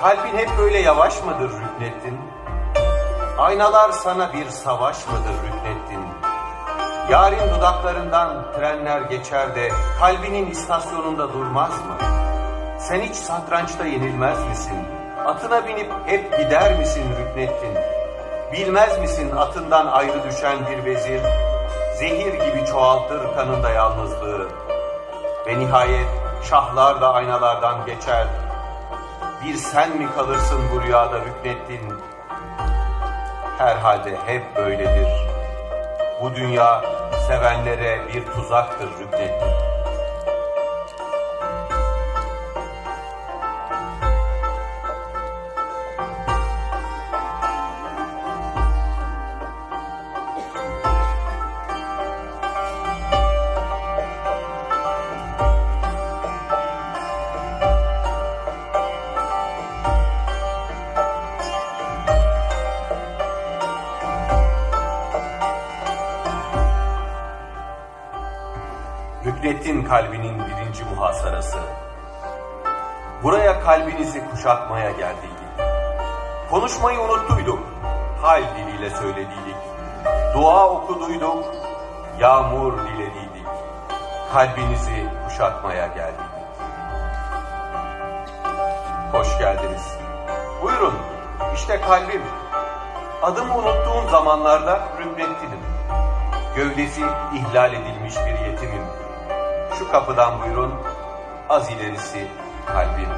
Kalbin hep böyle yavaş mıdır Rüknettin? Aynalar sana bir savaş mıdır Rüknettin? Yarın dudaklarından trenler geçer de kalbinin istasyonunda durmaz mı? Sen hiç satrançta yenilmez misin? Atına binip hep gider misin Rüknettin? Bilmez misin atından ayrı düşen bir vezir, zehir gibi çoğaltır kanında yalnızlığı. Ve nihayet şahlar da aynalardan geçer. Bir sen mi kalırsın bu rüyada Rüknettin? Herhalde hep böyledir. Bu dünya sevenlere bir tuzaktır Rüknettin. Rüknettin kalbinin birinci muhasarası. Buraya kalbinizi kuşatmaya geldiydik. Konuşmayı unuttuyduk, hal diliyle söylediydik. Dua okuduyduk, yağmur dilediydik. Kalbinizi kuşatmaya geldik. Hoş geldiniz. Buyurun, işte kalbim. Adımı unuttuğum zamanlarda Rüknettin'im. Gövdesi ihlal edilmiş bir yetimim. Şu kapıdan buyurun, az ilerisi kalbim.